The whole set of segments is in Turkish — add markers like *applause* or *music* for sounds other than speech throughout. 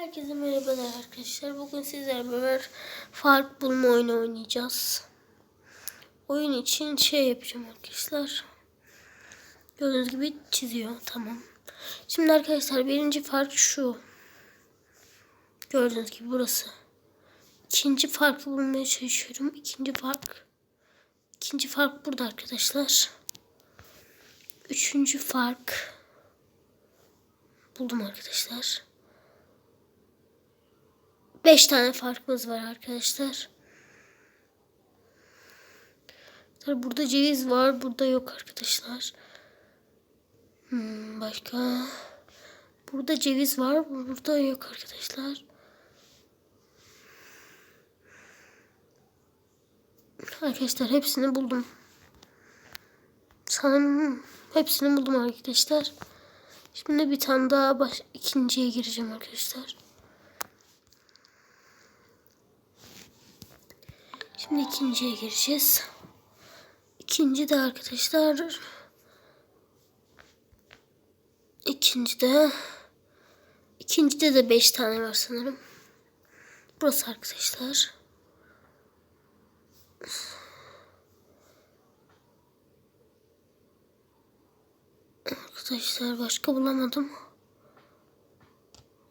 Herkese merhabalar arkadaşlar. Bugün sizlerle beraber fark bulma oyunu oynayacağız. Oyun için şey yapacağım arkadaşlar. Gördüğünüz gibi çiziyor. Tamam. Şimdi arkadaşlar birinci fark şu. Gördüğünüz gibi burası. İkinci farkı bulmaya çalışıyorum. İkinci fark. İkinci fark burada arkadaşlar. Üçüncü fark. Buldum arkadaşlar. 5 tane farkımız var arkadaşlar. Burada ceviz var. Burada yok arkadaşlar. Hmm, başka. Burada ceviz var. Burada yok arkadaşlar. Arkadaşlar hepsini buldum. Sanırım hepsini buldum arkadaşlar. Şimdi bir tane daha baş, ikinciye gireceğim arkadaşlar. Şimdi ikinciye gireceğiz. İkinci de arkadaşlar. İkinci de. İkincide de beş tane var sanırım. Burası arkadaşlar. Arkadaşlar başka bulamadım.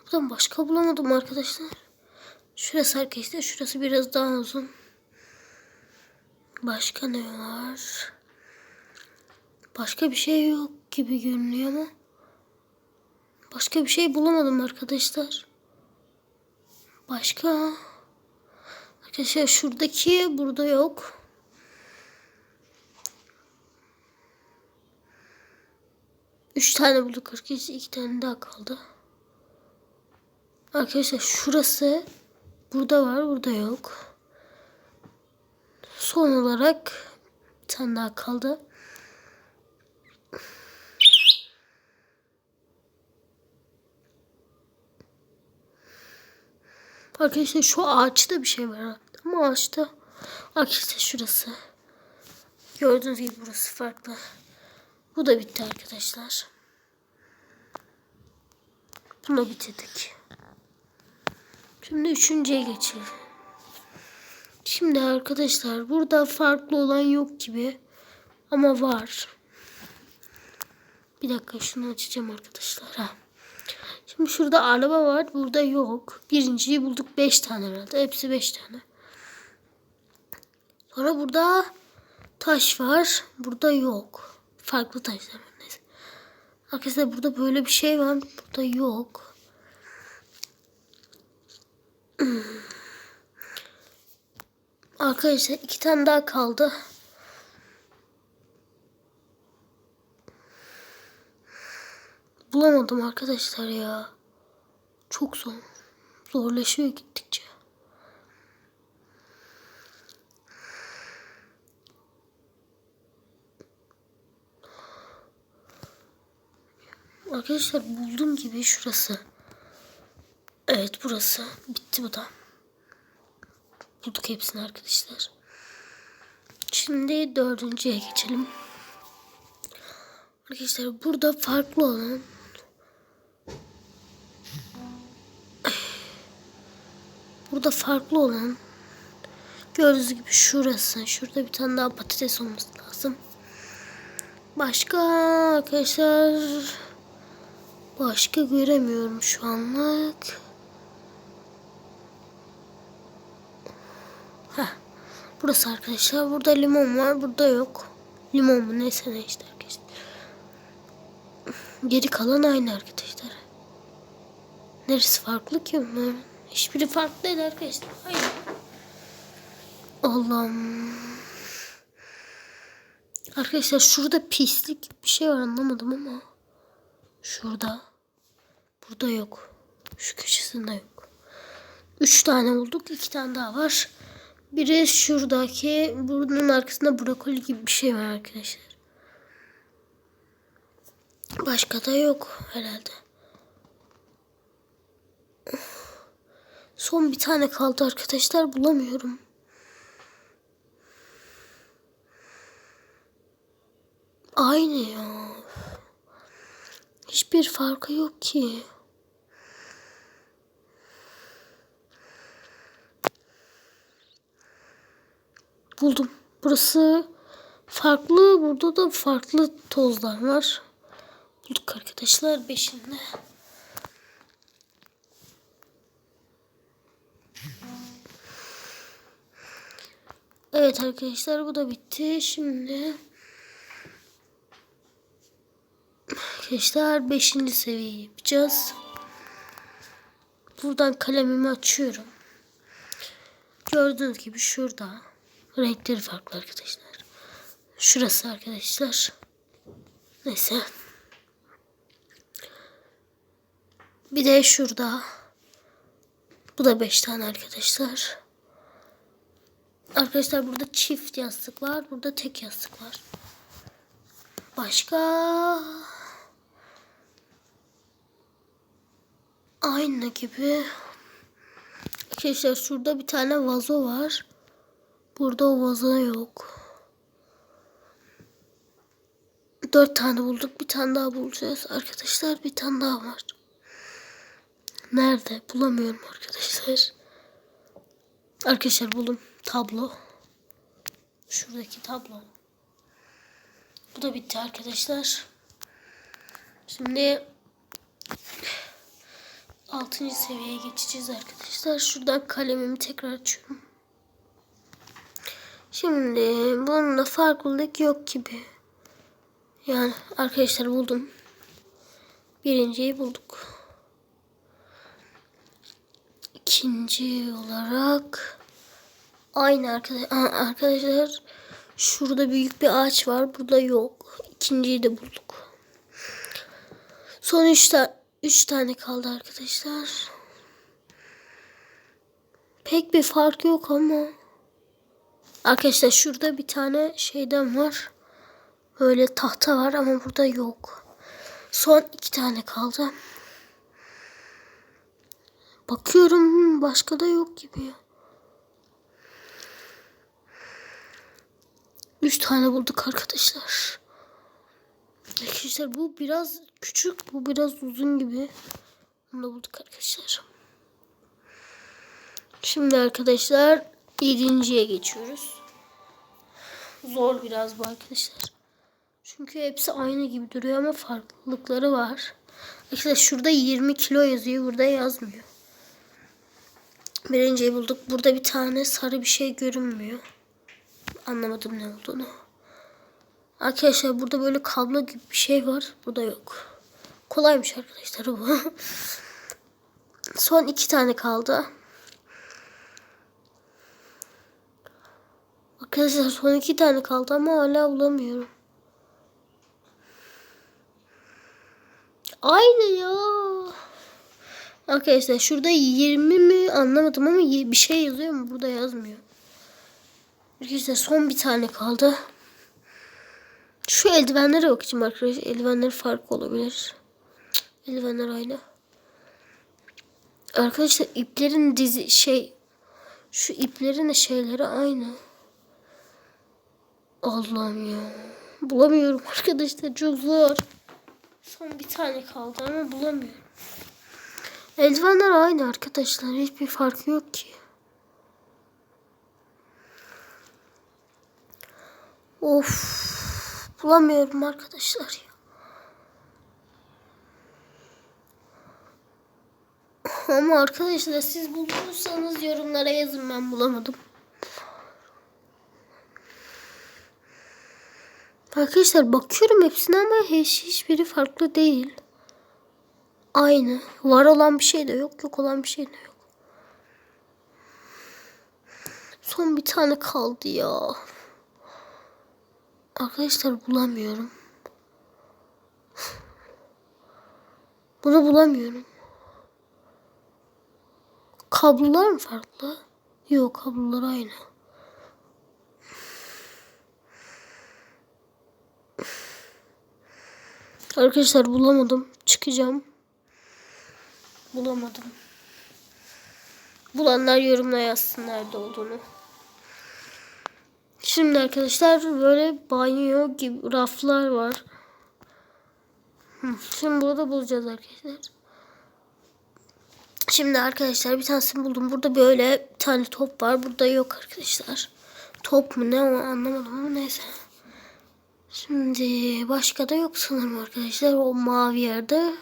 Buradan başka bulamadım arkadaşlar. Şurası arkadaşlar. Şurası biraz daha uzun. Başka ne var? Başka bir şey yok gibi görünüyor ama. Başka bir şey bulamadım arkadaşlar. Başka. Arkadaşlar şuradaki burada yok. Üç tane bulduk arkadaşlar. iki tane daha kaldı. Arkadaşlar şurası burada var burada yok. Son olarak bir tane daha kaldı. Arkadaşlar şu ağaçta bir şey var. Ama ağaçta arkadaşlar şurası. Gördüğünüz gibi burası farklı. Bu da bitti arkadaşlar. Bunu bitirdik. Şimdi üçüncüye geçelim. Şimdi arkadaşlar burada farklı olan yok gibi. Ama var. Bir dakika şunu açacağım arkadaşlar. Şimdi şurada araba var. Burada yok. Birinciyi bulduk. Beş tane herhalde. Hepsi beş tane. Sonra burada taş var. Burada yok. Farklı taşlar var. Neyse. Arkadaşlar burada böyle bir şey var. Burada yok. *clears throat* Arkadaşlar iki tane daha kaldı. Bulamadım arkadaşlar ya. Çok zor. Zorlaşıyor gittikçe. Arkadaşlar buldum gibi şurası. Evet burası. Bitti bu da. Bulduk hepsini arkadaşlar. Şimdi dördüncüye geçelim. Arkadaşlar burada farklı olan Burada farklı olan gördüğünüz gibi şurası. Şurada bir tane daha patates olması lazım. Başka arkadaşlar başka göremiyorum şu anlık. Burası arkadaşlar. Burada limon var. Burada yok. Limon mu neyse ne işte arkadaşlar. Geri kalan aynı arkadaşlar. Neresi farklı ki bunların? Hiçbiri farklı değil arkadaşlar. Hayır. Allah'ım. Arkadaşlar şurada pislik bir şey var anlamadım ama. Şurada. Burada yok. Şu köşesinde yok. Üç tane bulduk. iki tane daha var. Biri şuradaki bunun arkasında brokoli gibi bir şey var arkadaşlar. Başka da yok herhalde. Son bir tane kaldı arkadaşlar bulamıyorum. Aynı ya. Hiçbir farkı yok ki. Buldum. Burası farklı. Burada da farklı tozlar var. Bulduk arkadaşlar. Beşinde. Evet arkadaşlar bu da bitti. Şimdi arkadaşlar 5. seviyeyi yapacağız. Buradan kalemimi açıyorum. Gördüğünüz gibi şurada renkleri farklı arkadaşlar. Şurası arkadaşlar. Neyse. Bir de şurada. Bu da 5 tane arkadaşlar. Arkadaşlar burada çift yastık var. Burada tek yastık var. Başka aynı gibi. Arkadaşlar şurada bir tane vazo var. Burada o vazo yok. Dört tane bulduk. Bir tane daha bulacağız. Arkadaşlar bir tane daha var. Nerede? Bulamıyorum arkadaşlar. Arkadaşlar buldum. Tablo. Şuradaki tablo. Bu da bitti arkadaşlar. Şimdi 6. seviyeye geçeceğiz arkadaşlar. Şuradan kalemimi tekrar açıyorum. Şimdi bununla farklılık yok gibi. Yani arkadaşlar buldum. Birinciyi bulduk. İkinci olarak aynı arkadaşlar. Arkadaşlar şurada büyük bir ağaç var. Burada yok. İkinciyi de bulduk. Son üç, ta üç tane kaldı arkadaşlar. Pek bir fark yok ama. Arkadaşlar şurada bir tane şeyden var. Böyle tahta var ama burada yok. Son iki tane kaldı. Bakıyorum başka da yok gibi. Üç tane bulduk arkadaşlar. Arkadaşlar bu biraz küçük, bu biraz uzun gibi. Bunu da bulduk arkadaşlar. Şimdi arkadaşlar yedinciye geçiyoruz. Zor biraz bu arkadaşlar. Çünkü hepsi aynı gibi duruyor ama farklılıkları var. Arkadaşlar şurada 20 kilo yazıyor, burada yazmıyor. Birinciyi bulduk. Burada bir tane sarı bir şey görünmüyor. Anlamadım ne olduğunu. Arkadaşlar burada böyle kablo gibi bir şey var. Burada yok. Kolaymış arkadaşlar bu. *laughs* Son iki tane kaldı. Arkadaşlar son iki tane kaldı ama hala bulamıyorum. Aynı ya. Arkadaşlar şurada 20 mi anlamadım ama bir şey yazıyor mu? Burada yazmıyor. Arkadaşlar son bir tane kaldı. Şu eldivenlere bakacağım arkadaşlar. Eldivenler farklı olabilir. Eldivenler aynı. Arkadaşlar iplerin dizi şey şu iplerin de şeyleri aynı. Allah'ım ya. Bulamıyorum arkadaşlar çok zor. Son bir tane kaldı ama bulamıyorum. Eldivenler aynı arkadaşlar. Hiçbir farkı yok ki. Of. Bulamıyorum arkadaşlar ya. Ama arkadaşlar siz bulduysanız yorumlara yazın ben bulamadım. Arkadaşlar bakıyorum hepsine ama hiç hiçbiri farklı değil. Aynı. Var olan bir şey de yok, yok olan bir şey de yok. Son bir tane kaldı ya. Arkadaşlar bulamıyorum. Bunu bulamıyorum. Kablolar mı farklı? Yok kablolar aynı. Arkadaşlar bulamadım. Çıkacağım. Bulamadım. Bulanlar yorumla yazsın nerede olduğunu. Şimdi arkadaşlar böyle banyo gibi raflar var. Şimdi burada bulacağız arkadaşlar. Şimdi arkadaşlar bir tanesini buldum. Burada böyle bir tane top var. Burada yok arkadaşlar. Top mu ne o anlamadım ama neyse. Şimdi başka da yok sanırım arkadaşlar. O mavi yerde.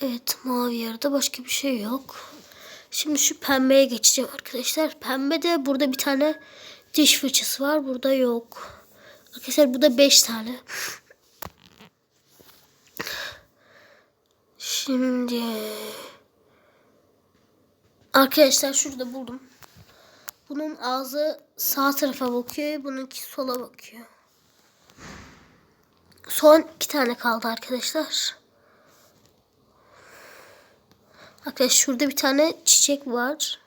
Evet mavi yerde başka bir şey yok. Şimdi şu pembeye geçeceğim arkadaşlar. Pembede burada bir tane diş fırçası var. Burada yok. Arkadaşlar burada 5 tane. Şimdi arkadaşlar şurada buldum. Bunun ağzı sağ tarafa bakıyor. Bununki sola bakıyor. Son iki tane kaldı arkadaşlar. Arkadaşlar şurada bir tane çiçek var.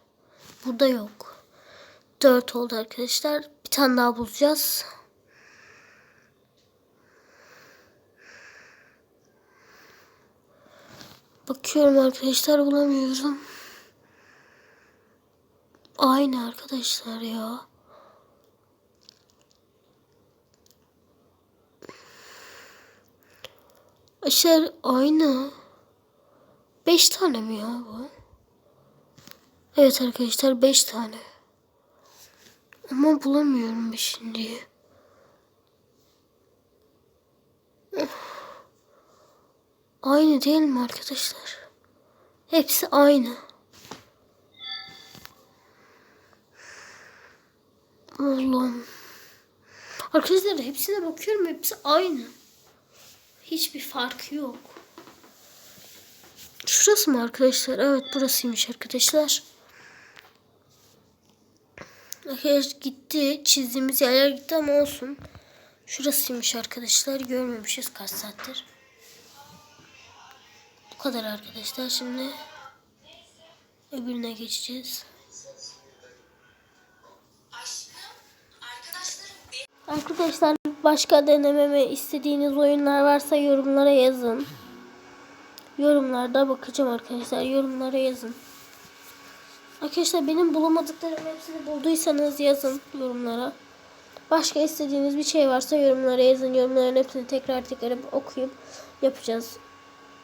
Burada yok. Dört oldu arkadaşlar. Bir tane daha bulacağız. Bakıyorum arkadaşlar bulamıyorum. Aynı arkadaşlar ya. Aşağı aynı. Beş tane mi ya bu? Evet arkadaşlar beş tane. Ama bulamıyorum. Of. Aynı değil mi arkadaşlar? Hepsi aynı. Allah'ım. Arkadaşlar hepsine bakıyorum hepsi aynı. Hiçbir farkı yok. Şurası mı arkadaşlar? Evet burasıymış arkadaşlar. Arkadaşlar gitti. Çizdiğimiz yerler gitti ama olsun. Şurasıymış arkadaşlar. Görmemişiz kaç saattir. Bu kadar arkadaşlar. Şimdi öbürüne geçeceğiz. Arkadaşlar başka denememe istediğiniz oyunlar varsa yorumlara yazın. Yorumlarda bakacağım arkadaşlar. Yorumlara yazın. Arkadaşlar benim bulamadıklarım hepsini bulduysanız yazın yorumlara. Başka istediğiniz bir şey varsa yorumlara yazın. Yorumların hepsini tekrar tekrar okuyup yapacağız.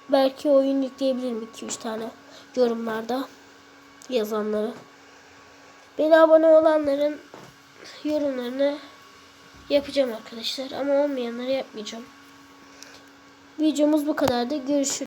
Belki oyun yükleyebilirim 2-3 tane yorumlarda yazanları. Beni abone olanların yorumlarını yapacağım arkadaşlar. Ama olmayanları yapmayacağım. Videomuz bu kadardı. Görüşürüz.